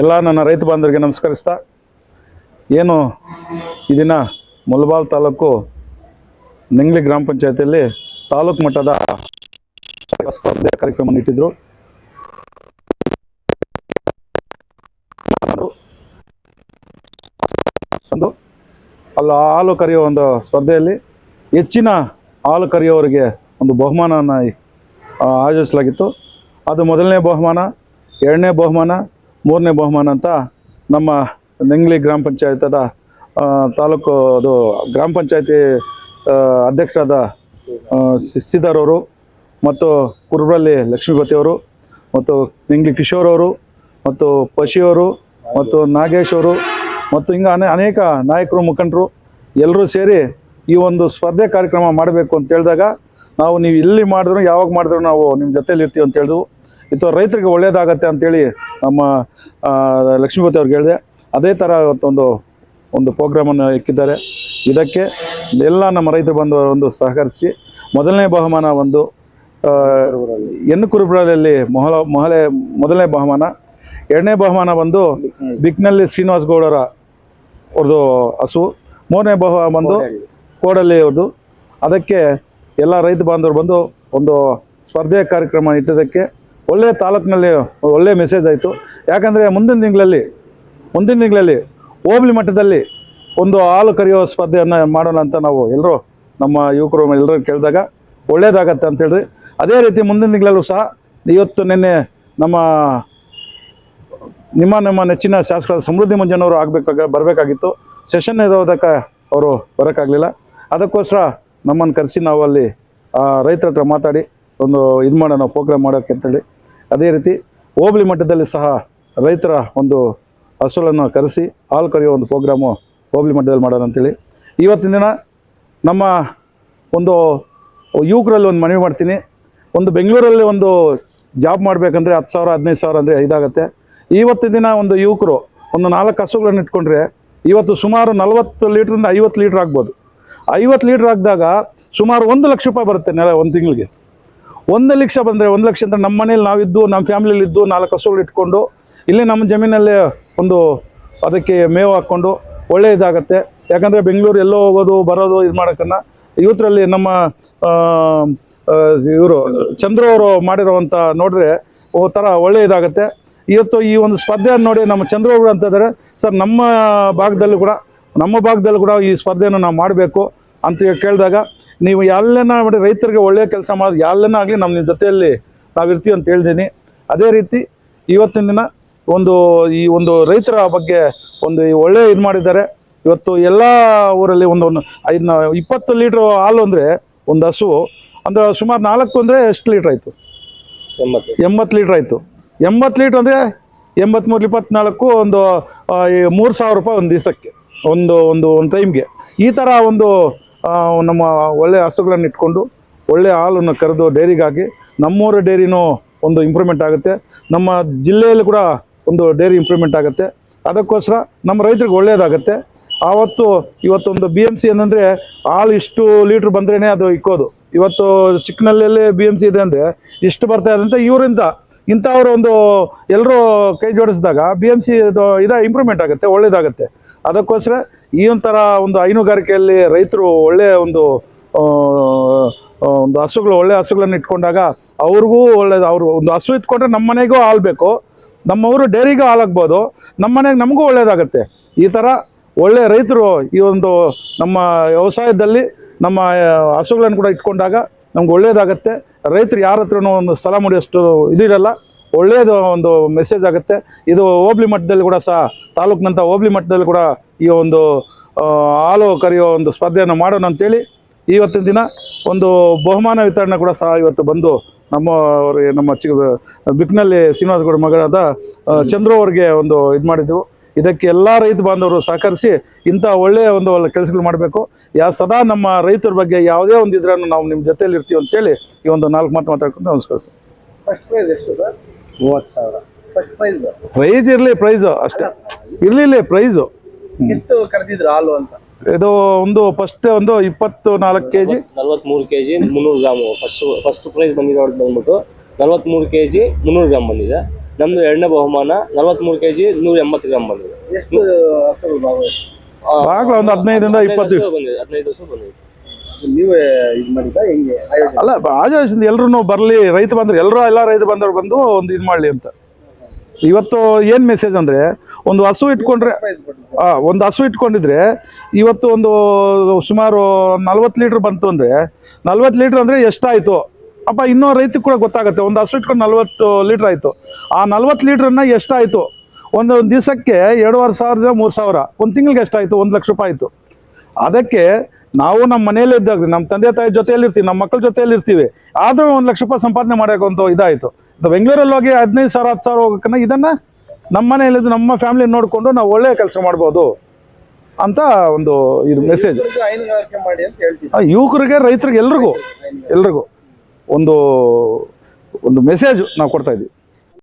ಎಲ್ಲ ನನ್ನ ರೈತ ಬಾಂಧವರಿಗೆ ನಮಸ್ಕರಿಸ್ತಾ, ಏನು ಇದನ್ನ ದಿನ ಮುಲ್ಬಾಲ್ ತಾಲೂಕು ನಿಂಗ್ಲಿ ಗ್ರಾಮ ಪಂಚಾಯತಿಯಲ್ಲಿ ತಾಲೂಕು ಮಟ್ಟದ ಸ್ಪರ್ಧೆ ಕಾರ್ಯಕ್ರಮ ಇಟ್ಟಿದ್ರು. ಒಂದು ಅಲ್ಲ, ಹಾಲು ಕರೆಯುವ ಒಂದು ಸ್ಪರ್ಧೆಯಲ್ಲಿ ಹೆಚ್ಚಿನ ಹಾಲು ಕರೆಯುವವರಿಗೆ ಒಂದು ಬಹುಮಾನವನ್ನು ಆಯೋಜಿಸಲಾಗಿತ್ತು. ಅದು ಮೊದಲನೇ ಬಹುಮಾನ, ಎರಡನೇ ಬಹುಮಾನ ಮೂರನೇ ಬಹುಮಾನ ಅಂತ ನಮ್ಮ ನೆಂಗ್ಲಿ ಗ್ರಾಮ ಪಂಚಾಯತದ ತಾಲೂಕು ಅದು ಗ್ರಾಮ ಪಂಚಾಯತಿ ಅಧ್ಯಕ್ಷರಾದ ಸಿದ್ದಾರ್ ಅವರು ಮತ್ತು ಕುರುಬಳ್ಳಿ ಲಕ್ಷ್ಮೀಪತಿ ಅವರು ಮತ್ತು ನಿಂಗ್ಲಿ ಕಿಶೋರ್ ಅವರು ಮತ್ತು ಪಶಿಯವರು ಮತ್ತು ನಾಗೇಶ್ ಅವರು ಮತ್ತು ಹಿಂಗೆ ಅನೇ, ಅನೇಕ ನಾಯಕರು, ಮುಖಂಡರು ಎಲ್ಲರೂ ಸೇರಿ ಈ ಒಂದು ಸ್ಪರ್ಧೆ ಕಾರ್ಯಕ್ರಮ ಮಾಡಬೇಕು ಅಂತ ಹೇಳಿದಾಗ ನಾವು ನೀವು ಎಲ್ಲಿ ಮಾಡಿದ್ರು ಯಾವಾಗ ಮಾಡಿದ್ರು ನಾವು ನಿಮ್ಮ ಜೊತೆಲಿ ಇರ್ತೀವಿ ಅಂತ ಹೇಳಿದ್ವು. ಇದು ರೈತರಿಗೆ ಒಳ್ಳೇದಾಗತ್ತೆ ಅಂತೇಳಿ ನಮ್ಮ ಲಕ್ಷ್ಮೀಪತಿ ಅವ್ರಿಗೆ ಹೇಳಿದೆ. ಅದೇ ಥರ ಒಂದು ಒಂದು ಪ್ರೋಗ್ರಾಮನ್ನು ಇಕ್ಕಿದ್ದಾರೆ. ಇದಕ್ಕೆ ಎಲ್ಲ ನಮ್ಮ ರೈತರು ಬಂದು ಒಂದು ಸಹಕರಿಸಿ ಮೊದಲನೇ ಬಹುಮಾನ ಒಂದು ಹೆಣ್ಣು ಕುರುಬರಲ್ಲಿ ಮೊಹಲ, ಮೊಹಲೆ, ಮೊದಲನೇ ಬಹುಮಾನ. ಎರಡನೇ ಬಹುಮಾನ ಬಂದು ಬಿಕ್ನಲ್ಲಿ ಶ್ರೀನಿವಾಸ್ ಗೌಡರ ಅವ್ರದ್ದು ಹಸು. ಮೂರನೇ ಬಹುಮಾನ ಬಂದು ಕೋಡಲ್ಲಿ ಅವ್ರದ್ದು ಅದಕ್ಕೆ ಎಲ್ಲ ರೈತ ಬಾಂಧವರು ಬಂದು ಒಂದು ಸ್ಪರ್ಧೆ ಕಾರ್ಯಕ್ರಮ ಇಟ್ಟದಕ್ಕೆ ಒಳ್ಳೆಯ ತಾಲೂಕಿನಲ್ಲಿ ಒಳ್ಳೆಯ ಮೆಸೇಜ್ ಆಯಿತು. ಯಾಕಂದರೆ ಮುಂದಿನ ತಿಂಗಳಲ್ಲಿ ಮುಂದಿನ ತಿಂಗಳಲ್ಲಿ ಹೋಬಳಿ ಮಟ್ಟದಲ್ಲಿ ಒಂದು ಹಾಲು ಕರೆಯುವ ಸ್ಪರ್ಧೆಯನ್ನು ಮಾಡೋಣ ಅಂತ ನಾವು ಎಲ್ಲರೂ ನಮ್ಮ ಯುವಕರು ಎಲ್ಲರೂ ಕೇಳಿದಾಗ ಒಳ್ಳೇದಾಗತ್ತೆ ಅಂತ ಅದೇ ರೀತಿ ಮುಂದಿನ ತಿಂಗಳಲ್ಲೂ ಸಹ ಇವತ್ತು ನಿನ್ನೆ ನಮ್ಮ ನಿಮ್ಮ ನಮ್ಮ ನೆಚ್ಚಿನ ಶಾಸಕರ ಸಮೃದ್ಧಿ ಮಂಜನವರು ಆಗಬೇಕಾಗ, ಬರಬೇಕಾಗಿತ್ತು. ಸೆಷನ್ ಇರೋದಕ್ಕೆ ಅವರು ಬರೋಕ್ಕಾಗಲಿಲ್ಲ. ಅದಕ್ಕೋಸ್ಕರ ನಮ್ಮನ್ನು ಕರೆಸಿ ನಾವು ಅಲ್ಲಿ ರೈತರ ಹತ್ರ ಮಾತಾಡಿ, ಒಂದು ಇದು ಮಾಡೋಣ ಪ್ರೋಗ್ರಾಮ್ ಮಾಡೋಕ್ಕೆ ಅಂತೇಳಿ ಅದೇ ರೀತಿ ಹೋಬಳಿ ಮಟ್ಟದಲ್ಲಿ ಸಹ ರೈತರ ಒಂದು ಹಸುಗಳನ್ನು ಕರೆಸಿ, ಹಾಲು ಕರೆಯುವ ಒಂದು ಪ್ರೋಗ್ರಾಮು ಹೋಬಳಿ ಮಟ್ಟದಲ್ಲಿ ಮಾಡೋಣ ಅಂತೇಳಿ. ಇವತ್ತಿನ ದಿನ ನಮ್ಮ ಒಂದು ಯುವಕರಲ್ಲಿ ಒಂದು ಮನವಿ ಮಾಡ್ತೀನಿ. ಒಂದು ಬೆಂಗಳೂರಲ್ಲಿ ಒಂದು ಜಾಬ್ ಮಾಡಬೇಕಂದ್ರೆ ಹತ್ತು ಸಾವಿರ, ಹದಿನೈದು ಸಾವಿರ ಅಂದರೆ ಇದಾಗುತ್ತೆ ಇವತ್ತಿನ ದಿನ ಒಂದು ಯುವಕರು ಒಂದು ನಾಲ್ಕು ಹಸುಗಳನ್ನು ಇಟ್ಕೊಂಡ್ರೆ ಇವತ್ತು ಸುಮಾರು ನಲವತ್ತು ಲೀಟ್ರಿಂದ ಐವತ್ತು ಲೀಟ್ರ್ ಆಗ್ಬೋದು. ಐವತ್ತು ಲೀಟ್ರ್ ಆಗಿದಾಗ ಸುಮಾರು ಒಂದು ಲಕ್ಷ ರೂಪಾಯಿ ಬರುತ್ತೆ ನೆಲ ಒಂದು ತಿಂಗಳಿಗೆ. ಒಂದು ಲಕ್ಷ ಬಂದರೆ ಒಂದು ಲಕ್ಷ ಅಂತ ನಮ್ಮ ಮನೇಲಿ ನಾವಿದ್ದು, ನಮ್ಮ ಫ್ಯಾಮಿಲಿಲಿ ಇದ್ದು ನಾಲ್ಕು ಹಸುಗಳು ಇಟ್ಕೊಂಡು ಇಲ್ಲೇ ನಮ್ಮ ಜಮೀನಲ್ಲೇ ಒಂದು ಅದಕ್ಕೆ ಮೇವು ಹಾಕ್ಕೊಂಡು ಒಳ್ಳೆಯದಾಗತ್ತೆ. ಯಾಕಂದರೆ ಬೆಂಗಳೂರು ಎಲ್ಲೋ ಹೋಗೋದು, ಬರೋದು ಇದು ಮಾಡೋಕ್ಕನ್ನ ಇವತ್ತರಲ್ಲಿ ನಮ್ಮ ಇವರು ಚಂದ್ರ ಅವರು ಮಾಡಿರೋವಂಥ ನೋಡಿದ್ರೆ ಥರ ಒಳ್ಳೆಯದಾಗತ್ತೆ. ಇವತ್ತು ಈ ಒಂದು ಸ್ಪರ್ಧೆಯನ್ನು ನೋಡಿ ನಮ್ಮ ಚಂದ್ರ ಅವರು ಅಂತ ಸರ್, ನಮ್ಮ ಭಾಗದಲ್ಲೂ ಕೂಡ, ನಮ್ಮ ಭಾಗದಲ್ಲೂ ಕೂಡ ಈ ಸ್ಪರ್ಧೆಯನ್ನು ನಾವು ಮಾಡಬೇಕು ಅಂತ ಕೇಳಿದಾಗ ನೀವು ಎಲ್ಲನ ಮಾಡಿ ರೈತರಿಗೆ ಒಳ್ಳೆಯ ಕೆಲಸ ಮಾಡೋದು ಎಲ್ಲನ ಆಗಲಿ ನಮ್ಮ ಜೊತೆಯಲ್ಲಿ ನಾವಿರ್ತೀವಿ ಅಂತ ಹೇಳ್ತೀನಿ. ಅದೇ ರೀತಿ ಇವತ್ತಿನ ದಿನ ಒಂದು ಈ ಒಂದು ರೈತರ ಬಗ್ಗೆ ಒಂದು ಒಳ್ಳೆ ಇದು ಮಾಡಿದ್ದಾರೆ. ಇವತ್ತು ಎಲ್ಲ ಊರಲ್ಲಿ ಒಂದು ಒಂದು ಐದು ಇಪ್ಪತ್ತು ಲೀಟ್ರ್ ಹಾಲು ಅಂದರೆ ಒಂದು ಹಸು ಅಂದರೆ ಸುಮಾರು ನಾಲ್ಕು ಅಂದರೆ ಎಷ್ಟು ಲೀಟ್ರ್ ಆಯಿತು? ಎಂಬತ್ತು. ಎಂಬತ್ತು ಲೀಟ್ರ್ ಆಯಿತು. ಎಂಬತ್ತು ಲೀಟ್ರ್ ಅಂದರೆ ಎಂಬತ್ತ್ಮೂರು ಇಪ್ಪತ್ನಾಲ್ಕು ಒಂದು ಮೂರು ಸಾವಿರ ರೂಪಾಯಿ ಒಂದು ದಿವಸಕ್ಕೆ ಒಂದು ಒಂದು ಒಂದು ಟೈಮ್ಗೆ ಈ ಥರ ಒಂದು ನಮ್ಮ ಒಳ್ಳೆಯ ಹಸುಗಳನ್ನು ಇಟ್ಕೊಂಡು ಒಳ್ಳೆಯ ಹಾಲನ್ನು ಕರೆದು ಡೈರಿಗಾಗಿ ನಮ್ಮೂರ ಡೈರಿನೂ ಒಂದು ಇಂಪ್ರೂವ್ಮೆಂಟ್ ಆಗುತ್ತೆ. ನಮ್ಮ ಜಿಲ್ಲೆಯಲ್ಲಿ ಕೂಡ ಒಂದು ಡೈರಿ ಇಂಪ್ರೂವ್ಮೆಂಟ್ ಆಗುತ್ತೆ. ಅದಕ್ಕೋಸ್ಕರ ನಮ್ಮ ರೈತರಿಗೆ ಒಳ್ಳೆಯದಾಗುತ್ತೆ ಆವತ್ತು ಇವತ್ತೊಂದು ಬಿ ಎಂ ಸಿ ಏನಂದರೆ ಹಾಲು ಇಷ್ಟು ಲೀಟ್ರ್ ಬಂದ್ರೇ ಅದು ಇಕ್ಕೋದು. ಇವತ್ತು ಚಿಕ್ಕನಲ್ಲೇ ಬಿ ಎಂ ಸಿ ಇದೆ ಅಂದರೆ ಇಷ್ಟು ಬರ್ತಾ ಇದೆ ಅಂತ ಇವರಿಂದ ಇಂಥವ್ರು ಒಂದು ಎಲ್ಲರೂ ಕೈ ಜೋಡಿಸಿದಾಗ ಬಿ ಎಂ ಸಿ ಇದು ಇದು ಇಂಪ್ರೂವ್ಮೆಂಟ್ ಆಗುತ್ತೆ, ಒಳ್ಳೇದಾಗುತ್ತೆ. ಅದಕ್ಕೋಸ್ಕರ ಈ ಒಂಥರ ಒಂದು ಹೈನುಗಾರಿಕೆಯಲ್ಲಿ ರೈತರು ಒಳ್ಳೆಯ ಒಂದು ಒಂದು ಹಸುಗಳು, ಒಳ್ಳೆ ಹಸುಗಳನ್ನು ಇಟ್ಕೊಂಡಾಗ ಅವ್ರಿಗೂ ಒಳ್ಳೇದು. ಅವರು ಒಂದು ಹಸು ಇಟ್ಕೊಂಡ್ರೆ ನಮ್ಮ ಮನೆಗೂ ಹಾಲು ಬೇಕು ನಮ್ಮವರು ಡೈರಿಗೂ ಹಾಲಾಗ್ಬೋದು. ನಮ್ಮ ಮನೆಗೆ ನಮಗೂ ಒಳ್ಳೇದಾಗುತ್ತೆ. ಈ ಥರ ಒಳ್ಳೆ ರೈತರು ಈ ಒಂದು ನಮ್ಮ ವ್ಯವಸಾಯದಲ್ಲಿ ನಮ್ಮ ಹಸುಗಳನ್ನು ಕೂಡ ಇಟ್ಕೊಂಡಾಗ ನಮ್ಗೆ ಒಳ್ಳೇದಾಗುತ್ತೆ. ರೈತರು ಯಾರ ಹತ್ರನೂ ಒಂದು ಸ್ಥಳ ಮುಡಿಯೋಷ್ಟು ಇದಿರಲ್ಲ. ಒಳ್ಳೆಯದು ಒಂದು ಮೆಸೇಜ್ ಆಗುತ್ತೆ. ಇದು ಹೋಬ್ಳಿ ಮಟ್ಟದಲ್ಲಿ ಕೂಡ ಸಹ, ತಾಲೂಕಿನಂಥ ಹೋಬ್ಳಿ ಮಟ್ಟದಲ್ಲಿ ಕೂಡ ಈ ಒಂದು ಹಾಲು ಕರೆಯೋ ಒಂದು ಸ್ಪರ್ಧೆಯನ್ನು ಮಾಡೋಣ ಅಂತೇಳಿ ಇವತ್ತಿನ ದಿನ ಒಂದು ಬಹುಮಾನ ವಿತರಣೆ ಕೂಡ ಸಹ ಇವತ್ತು ಬಂದು ನಮ್ಮ ಅವ್ರಿಗೆ ನಮ್ಮ ಚಿ ಬಿಕ್ನಲ್ಲಿ ಶ್ರೀನಿವಾಸಗೌಡ ಮಗಳಾದ ಚಂದ್ರು ಅವ್ರಿಗೆ ಒಂದು ಇದು ಮಾಡಿದ್ದೆವು. ಇದಕ್ಕೆ ಎಲ್ಲ ರೈತ ಬಾಂಧವರು ಸಹಕರಿಸಿ ಇಂಥ ಒಳ್ಳೆಯ ಒಂದು ಒಳ್ಳೆ ಕೆಲಸಗಳು ಮಾಡಬೇಕು. ಯಾ ಸದಾ ನಮ್ಮ ರೈತರ ಬಗ್ಗೆ ಯಾವುದೇ ಒಂದು ಇದ್ರನ್ನು ನಾವು ನಿಮ್ಮ ಜೊತೆಯಲ್ಲಿ ಇರ್ತೀವಿ ಅಂತೇಳಿ ಈ ಒಂದು ನಾಲ್ಕು ಮಾತು ಮಾತಾಡ್ಕೊಂಡು ನಮಸ್ಕಾರ ಫಸ್ಟ್ ಪ್ರೈಸ್ ಎಷ್ಟು ಸರ್? ಮೂವತ್ತು ಸಾವಿರ. ಫಸ್ಟ್ ಪ್ರೈಸ್ ಪ್ರೈಸ್ ಇರಲಿ ಪ್ರೈಸು ಅಷ್ಟೇ. ಇರಲಿಲ್ಲ ಪ್ರೈಸು ಎಷ್ಟು ಕರೆದಿದ್ರು ಹಾಲು ಅಂತ? ಇದು ಒಂದು ಫಸ್ಟ್ ಒಂದು ಇಪ್ಪತ್ತು ನಾಲ್ಕು ಕೆ ಜಿ ನಲ್ವತ್ಮೂರು ಕೆ ಜಿ ಮುನ್ನೂರು ಗ್ರಾಮು. ಫಸ್ಟ್ ಫಸ್ಟ್ ಪ್ರೈಸ್ ಬಂದಿದೆ ಅವ್ರದ್ದು ಬಂದ್ಬಿಟ್ಟು. ನಲ್ವತ್ಮೂರು ಕೆ ಜಿ ಮುನ್ನೂರು ಗ್ರಾಮ್ ಬಂದಿದೆ. ನಮ್ದು ಎರಡನೇ ಬಹುಮಾನ ನಲವತ್ಮೂರು ಕೆಜಿ ನೂರ ಎಂಬತ್ತು ಗ್ರಾಮ್ ಬಂದಿದೆ. ಎಷ್ಟು ಭಾಗವಹಿಸಿ ಒಂದು ಹದಿನೈದರಿಂದ ಹದಿನೈದು ಇಪ್ಪತ್ತು. ಬಂದಿದೆ. ಹದಿನೈದು ವರ್ಷ ಬಂದಿದೆ. ನೀವೇ ಇದು ಮಾಡಿದ್ದ ಹೆಂಗೆ? ಅಲ್ಲ ಆಯೋಜಿಸಿದ ಎಲ್ಲರೂ ಬರಲಿ. ರೈತ ಬಂದ್ರೆ ಎಲ್ಲರೂ ಎಲ್ಲ ರೈತ ಬಂದವ್ರು ಬಂದು ಒಂದು ಇದು ಮಾಡಲಿ ಅಂತ. ಇವತ್ತು ಏನು ಮೆಸೇಜ್ ಅಂದರೆ, ಒಂದು ಹಸು ಇಟ್ಕೊಂಡ್ರೆ ಒಂದು ಹಸು ಇಟ್ಕೊಂಡಿದ್ರೆ, ಇವತ್ತು ಒಂದು ಸುಮಾರು ನಲ್ವತ್ತು ಲೀಟ್ರ್ ಬಂತು ಅಂದರೆ, ನಲ್ವತ್ತು ಲೀಟ್ರ್ ಅಂದರೆ ಎಷ್ಟಾಯಿತು? ಅಪ್ಪ, ಇನ್ನೂ ರೈತಕ್ಕೆ ಕೂಡ ಗೊತ್ತಾಗುತ್ತೆ. ಒಂದು ಹಸು ಇಟ್ಕೊಂಡು ನಲ್ವತ್ತು ಲೀಟ್ರ್ ಆಯಿತು. ಆ ನಲ್ವತ್ತು ಲೀಟ್ರನ್ನ ಎಷ್ಟಾಯಿತು? ಒಂದು ದಿವಸಕ್ಕೆ ಎರಡೂವರೆ ಸಾವಿರದ ಮೂರು ಸಾವಿರ. ಒಂದು ತಿಂಗಳಿಗೆ ಎಷ್ಟಾಯಿತು? ಒಂದು ಲಕ್ಷ ರೂಪಾಯಿ ಆಯಿತು. ಅದಕ್ಕೆ ನಾವು ನಮ್ಮ ಮನೆಯಲ್ಲಿ ನಮ್ಮ ತಂದೆ ತಾಯಿ ಜೊತೆಯಲ್ಲಿ ಇರ್ತೀವಿ ನಮ್ಮ ಮಕ್ಕಳ ಜೊತೆಯಲ್ಲಿ ಇರ್ತೀವಿ ಆದರೂ ಒಂದು ಲಕ್ಷ ರೂಪಾಯಿ ಸಂಪಾದನೆ ಮಾಡೋಕ್ಕಂತ ಇದಾಯಿತು. ಇದು ಬೆಂಗಳೂರಲ್ಲಿ ಹೋಗಿ ಹದಿನೈದು ಸಾವಿರ ಹತ್ತು ಸಾವಿರ ಹೋಗೋಕ್ಕನ್ನ ಇದನ್ನು ನಮ್ಮ ಮನೆಯಲ್ಲಿದ್ದು ನಮ್ಮ ಫ್ಯಾಮಿಲಿ ನೋಡಿಕೊಂಡು ನಾವು ಒಳ್ಳೆಯ ಕೆಲಸ ಮಾಡ್ಬೋದು ಅಂತ ಒಂದು ಇದು ಮೆಸೇಜ್ ಯುವಕರಿಗೆ ರೈತರಿಗೆ ಎಲ್ರಿಗೂ ಎಲ್ರಿಗೂ ಒಂದು ಒಂದು ಮೆಸೇಜ್ ನಾವು ಕೊಡ್ತಾ ಇದ್ದೀವಿ.